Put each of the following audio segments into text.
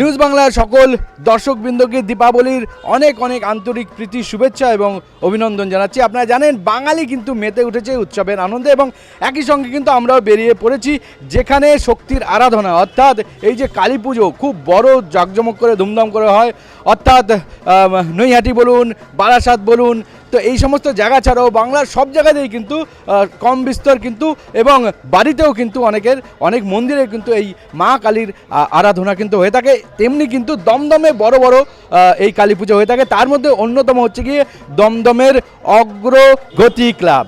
News বাংলার সকল দর্শকবৃন্দকে দীপাবলির অনেক অনেক আন্তরিক প্রীতি, শুভেচ্ছা এবং অভিনন্দন জানাচ্ছি। আপনারা জানেন, বাঙালি কিন্তু মেতে উঠেছে উৎসবের আনন্দে এবং একই সঙ্গে কিন্তু আমরাও বেরিয়ে পড়েছি যেখানে শক্তির আরাধনা, অর্থাৎ এই যে কালী পুজো খুব বড় জাঁকজমক করে ধুমধাম করে হয়। অর্থাৎ নৈহাটি বলুন, বারাসাত বলুন তো এই সমস্ত জায়গা ছাড়াও বাংলার সব জায়গাতেই কিন্তু কম বিস্তর কিন্তু এবং বাড়িতেও কিন্তু অনেকের, অনেক মন্দিরে কিন্তু এই মা কালীর আরাধনা কিন্তু হয়ে থাকে। তেমনি কিন্তু দমদমে বড় বড় এই কালী পুজো হয়ে থাকে। তার মধ্যে অন্যতম হচ্ছে গিয়ে দমদমের অগ্রগতি ক্লাব।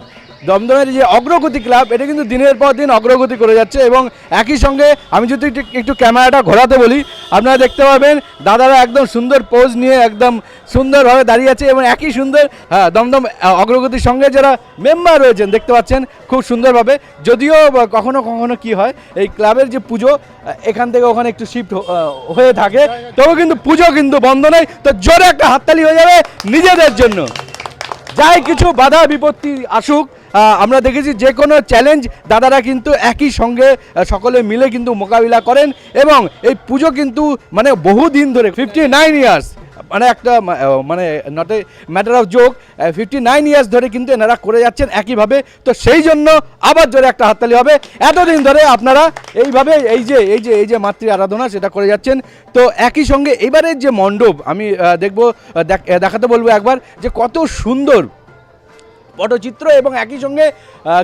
দমদমের যে অগ্রগতি ক্লাব, এটা কিন্তু দিনের পর দিন অগ্রগতি করে যাচ্ছে এবং একই সঙ্গে আমি যদি একটু ক্যামেরাটা ঘোরাতে বলি, আপনারা দেখতে পাবেন দাদারা একদম সুন্দর পোজ নিয়ে একদম সুন্দরভাবে দাঁড়িয়ে আছে এবং একই সুন্দর হ্যাঁ দমদম অগ্রগতির সঙ্গে যারা মেম্বার রয়েছেন, দেখতে পাচ্ছেন খুব সুন্দরভাবে। যদিও কখনো কখনো কি হয়, এই ক্লাবের যে পুজো এখান থেকে ওখানে একটু শিফট হয়ে থাকে। তবু কিন্তু পুজো কিন্তু বন্ধ নেই তো জোরে একটা হাততালি হয়ে যাবে নিজেদের জন্য। যাই কিছু বাধা বিপত্তি আসুক আমরা দেখেছি যে কোনো চ্যালেঞ্জ দাদারা কিন্তু একই সঙ্গে সকলে মিলে কিন্তু মোকাবিলা করেন এবং এই পুজো কিন্তু মানে বহু দিন ধরে ফিফটি নাইন ইয়ার্স মানে একটা মানে not a matter of joke fifty nine years ধরে কিন্তু এনারা করে যাচ্ছেন একইভাবে। তো সেই জন্য আবার জোরে একটা হাততালি হবে। এতদিন ধরে আপনারা এইভাবে এই যে এই যে এই যে মাতৃ আরাধনা সেটা করে যাচ্ছেন। তো একই সঙ্গে এবারের যে মণ্ডপ, আমি দেখব দেখ- দেখাতে বলব একবার যে কত সুন্দর পটচিত্র এবং একই সঙ্গে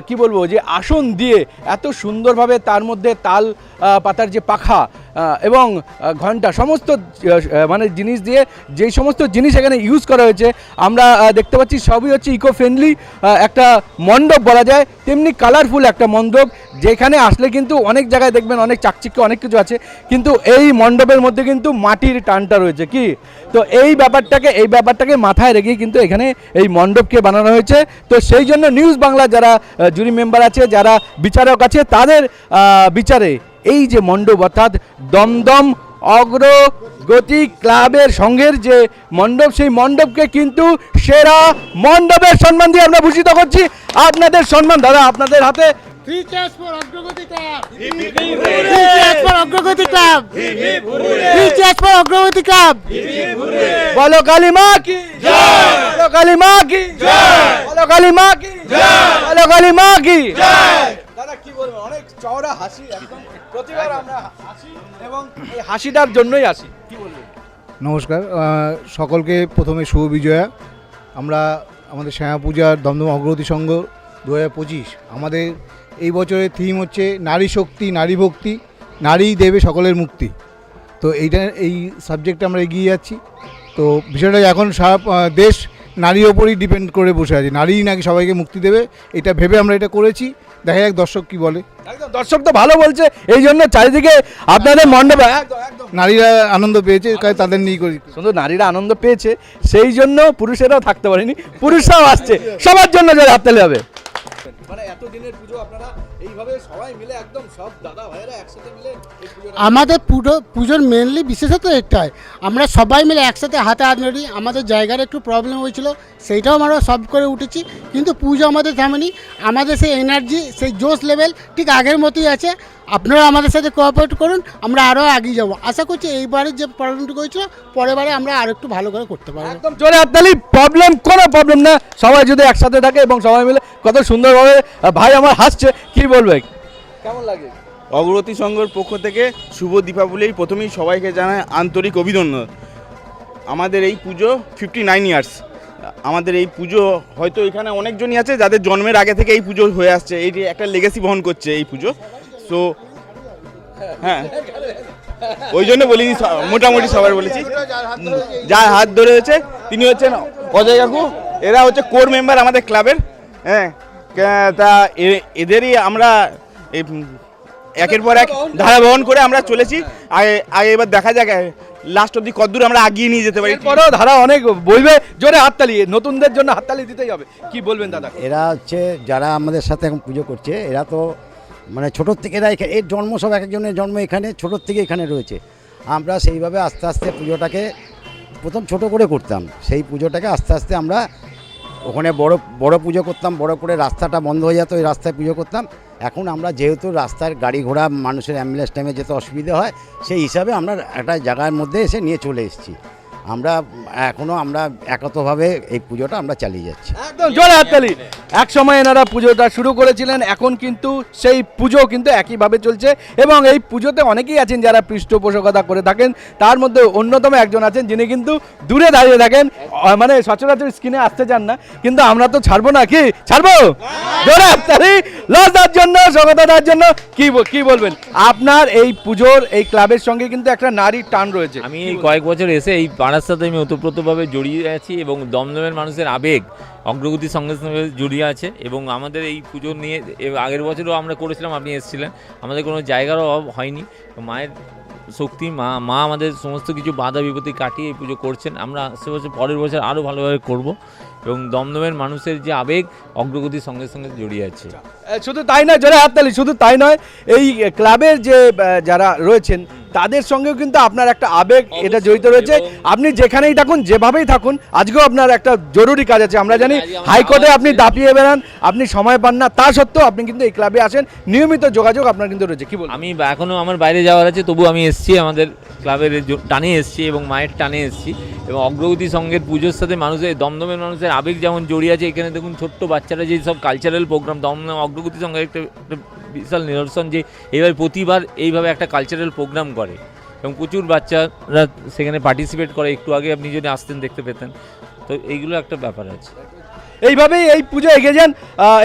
কি বলব, যে আসন দিয়ে এত সুন্দরভাবে তার মধ্যে তাল পাতার যে পাখা এবং ঘণ্টা সমস্ত মানে জিনিস দিয়ে যেই সমস্ত জিনিস এখানে ইউজ করা হয়েছে, আমরা দেখতে পাচ্ছি সবই হচ্ছে ইকো ফ্রেন্ডলি একটা মণ্ডপ বলা যায়, তেমনি কালারফুল একটা মণ্ডপ, যেখানে আসলে কিন্তু অনেক জায়গায় দেখবেন, অনেক চাকচিক্য অনেক কিছু আছে, কিন্তু এই মণ্ডপের মধ্যে কিন্তু মাটির টানটা রয়েছে, কি? তো এই ব্যাপারটাকে এই ব্যাপারটাকে মাথায় রেখে কিন্তু এখানে এই মণ্ডপকে বানানো হয়েছে, তো সেই জন্য নিউজ বাংলা যারা জুরি মেম্বার আছে, যারা বিচারক আছে, তাদের বিচারে এই যে মণ্ডপ অর্থাৎ দমদম অগ্রগতি ক্লাবের সঙ্গের যে মণ্ডপ সেই মণ্ডপকে কিন্তু সেরা মণ্ডপের সম্মান দিয়ে আমরা ভূষিত করছি। আপনাদের সম্মান দাদা আপনাদের হাতে. বলো কালী কি? বলো কালী কি? বলো কালী কি? বলো কালী কি? দাদা কি বলবেন অনেক চওড়া হাসি একদম। প্রতিবার আমরা হাসি এবং এই হাসিটার জন্যই আসি। কি বলবেন? নমস্কার সকলকে প্রথমে শুভ বিজয়া। আমরা আমাদের শ্যামা পূজার দমদম অগ্রগতি সংঘ দু হাজার পঁচিশ। আমাদের এই বছরের থিম হচ্ছে নারী শক্তি, নারী ভক্তি, নারী দেবে সকলের মুক্তি। তো এইটা, এই সাবজেক্টে আমরা এগিয়ে যাচ্ছি। তো বিষয়টা এখন সারা দেশ নারীর ওপরই ডিপেন্ড করে বসে আছে। নারীই নাকি সবাইকে মুক্তি দেবে এটা ভেবে আমরা এটা করেছি। দেখা যাক দর্শক কি বলে। একদম দর্শক তো ভালো বলছে এই জন্য চারিদিকে আপনাদের মণ্ডপে নারীরা আনন্দ পেয়েছে তাদের নিয়ে করি। শুধু নারীরা আনন্দ পেয়েছে সেই জন্য পুরুষেরাও থাকতে পারেনি পুরুষরাও আসছে। সবার জন্য যারা হাততালি হবে। মানে এত দিনের পুজো আপনারা এইভাবে সবাই মিলে একদম সব দাদা ভাইয়েরা একসাথে মিলে আমাদের পুজো পুজোর মেনলি বিশেষত একটাই। আমরা সবাই মিলে একসাথে হাতে হাত নাড়ি। আমাদের জায়গার একটু প্রবলেম হয়েছিল সেইটাও আমরা সলভ করে উঠেছি। কিন্তু পুজো আমাদের থামেনি। আমাদের সেই এনার্জি সেই জোশ লেভেল ঠিক আগের মতোই আছে। আপনারা আমাদের সাথে কোঅপারেট করুন আমরা আরও এগিয়ে যাব। আশা করছি এইবারের যে প্রবলেমটুকু হয়েছিল পরের বারে আমরা আরও একটু ভালো করে করতে পারব। একদম। জোরে হাততালি প্রবলেম কোনো প্রবলেম না। সবাই যদি একসাথে থাকে এবং সবাই মিলে কত সুন্দরভাবে ভাই আমার হাসছে কি বলবে? কেমন লাগে? অগ্রগতি সংঘর পক্ষ থেকে শুভ দীপাবলির প্রথমেই সবাইকে জানায় আন্তরিক অভিনন্দন। আমাদের এই পুজো ফিফটি নাইন ইয়ার্স আমাদের এই পুজো হয়তো এখানে অনেকজনই আছে যাদের জন্মের আগে থেকে এই পুজো হয়ে আসছে এই যে একটা লেগেসি বহন করছে এই পুজো। সো হ্যাঁ। ওই জন্য বলিনি মোটামুটি সবার বলেছি। যার হাত ধরে হয়েছে তিনি হচ্ছেন অজয় কাকু। এরা হচ্ছে কোর মেম্বার আমাদের ক্লাবের হ্যাঁ। তা এ- এদেরই আমরা একের পর এক ধারা বহন করে আমরা চলেছি। আগে আগে এবার দেখা যাক লাস্ট অব্দি কতদূর আমরা আগিয়ে নিয়ে যেতে পারি। এরপরেও ধারা অনেক বলবে জোরে হাততালি নতুনদের জন্য হাততালি দিতেই হবে। কি বলবেন দাদা? এরা হচ্ছে যারা আমাদের সাথে এখন পুজো করছে এরা তো মানে ছোটোর থেকে এরা এখা- এর জন্ম সব এক একজনের জন্ম এখানে ছোটোর থেকে এখানে রয়েছে। আমরা সেইভাবে আস্তে আস্তে পুজোটাকে প্রথম ছোট করে করতাম। সেই পুজোটাকে আস্তে আস্তে আমরা ওখানে বড় বড় পুজো করতাম, বড় করে রাস্তাটা বন্ধ হয়ে যেত, ওই রাস্তায় পুজো করতাম। এখন আমরা যেহেতু রাস্তার গাড়ি ঘোড়া, মানুষের অ্যাম্বুলেন্স টাইমে যেতে অসুবিধা হয়, সেই হিসাবে আমরা একটা জায়গার মধ্যে এসে নিয়ে চলে এসেছি। আমরা এখনও আমরা একতভাবে এই পুজোটা আমরা চালিয়ে যাচ্ছি। একদম জোরে হাততালি এক সময় এনারা পুজোটা শুরু করেছিলেন এখন কিন্তু সেই পুজো কিন্তু একইভাবে চলছে এবং এই পুজোতে অনেকেই আছেন যারা পৃষ্ঠপোষকতা করে থাকেন তার মধ্যে অন্যতম একজন আছেন যিনি কিন্তু দূরে দাঁড়িয়ে থাকেন মানে সচরাচর স্ক্রিনে আসতে চান না কিন্তু আমরা তো ছাড়বো না কি? ছাড়বো? জোরে হাততালি লজার জন্য স্বাগততার জন্য কি কি বলবেন? আপনার এই পুজোর এই ক্লাবের সঙ্গে কিন্তু একটা নারীর টান রয়েছে। আমি এই কয়েক বছর এসে এই পাড়ার সাথে আমি ওতপ্রোতভাবে জড়িয়ে আছি এবং দমদমের মানুষের আবেগ অগ্রগতির সঙ্গে সঙ্গে জড়িয়ে আছে এবং আমাদের এই পুজো নিয়ে আগের বছরও আমরা করেছিলাম, আপনি এসেছিলেন। আমাদের কোনো জায়গারও অভাব হয়নি। মায়ের শক্তি, মা মা আমাদের সমস্ত কিছু বাধা বিপত্তি কাটিয়ে এই পুজো করছেন। আমরা আশেপাশে পরের বছর আরও ভালোভাবে করব। এবং দমদমের মানুষের যে আবেগ অগ্রগতির সঙ্গে সঙ্গে জড়িয়ে আছে। শুধু তাই নয় জোরে হাততালি শুধু তাই নয় এই ক্লাবের যে যারা রয়েছেন তাদের সঙ্গেও কিন্তু আপনার একটা আবেগ এটা জড়িত রয়েছে। আপনি যেখানেই থাকুন যেভাবেই থাকুন আজকেও আপনার একটা জরুরি কাজ আছে। আমরা জানি হাইকোর্টে আপনি দাপিয়ে বেড়ান আপনি সময় পান না। তা সত্ত্বেও আপনি কিন্তু এই ক্লাবে আসেন। নিয়মিত যোগাযোগ আপনার কিন্তু রয়েছে। কি বলবেন? আমি এখনও আমার বাইরে যাওয়ার আছে তবু আমি এসেছি আমাদের ক্লাবের টানে এসেছি এবং মায়ের টানে এসেছি। এবং অগ্রগতি সঙ্গের পুজোর সাথে মানুষের, দমদমের মানুষের আবেগ যেমন জড়িয়ে আছে, এখানে দেখুন ছোট্ট বাচ্চারা যে সব কালচারাল প্রোগ্রাম দমদম অগ্রগতি সঙ্গে একটা বিশাল নিদর্শন যে এবার প্রতিবার এইভাবে একটা কালচারাল প্রোগ্রাম করে। এবং প্রচুর বাচ্চারা সেখানে পার্টিসিপেট করে, একটু আগে আপনি যদি আসতেন দেখতে পেতেন। তো এইগুলো একটা ব্যাপার আছে। এইভাবেই এই পুজো এগিয়ে যান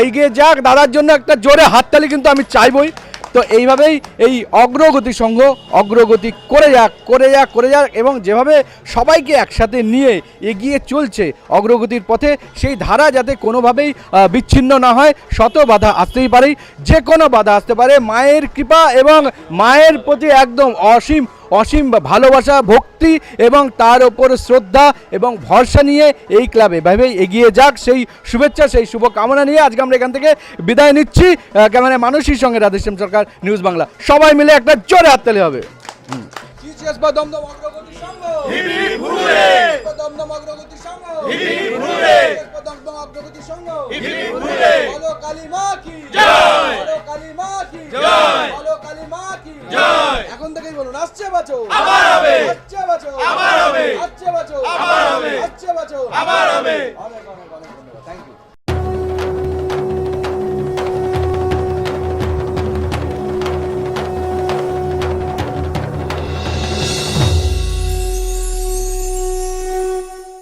এগিয়ে যাক। দাদার জন্য একটা জোরে হাততালি কিন্তু আমি চাইবই। তো এইভাবেই এই অগ্রগতি সংঘ অগ্রগতি করে যাক করে যাক করে যাক এবং যেভাবে সবাইকে একসাথে নিয়ে এগিয়ে চলছে অগ্রগতির পথে, সেই ধারা যাতে কোনোভাবেই বিচ্ছিন্ন না হয়, শত বাধা আসতেই পারে, যে কোনো বাধা আসতে পারে। মায়ের কৃপা এবং মায়ের প্রতি একদম অসীম অসীম ভালোবাসা, ভক্তি এবং তার ওপর শ্রদ্ধা এবং ভরসা নিয়ে এই ক্লাবে। এভাবেই এগিয়ে যাক। সেই শুভেচ্ছা, সেই শুভকামনা নিয়ে আজকে আমরা এখান থেকে বিদায় নিচ্ছি। ক্যামেরায় মানুষের সঙ্গে রাধেশ্যাম সরকার, নিউজ বাংলা। সবাই মিলে একটা জোরে হাততালি হবে। TCS বা দমদম অগ্রগতি সংঘ। দমদম অগ্রগতি সংঘ। দমদম অগ্রগতি সংঘ। বলো কালী কি? বলো কালিমা কি? বলো কালী কি? এখন থেকেই বলুন আসছে বাঁচো আসছে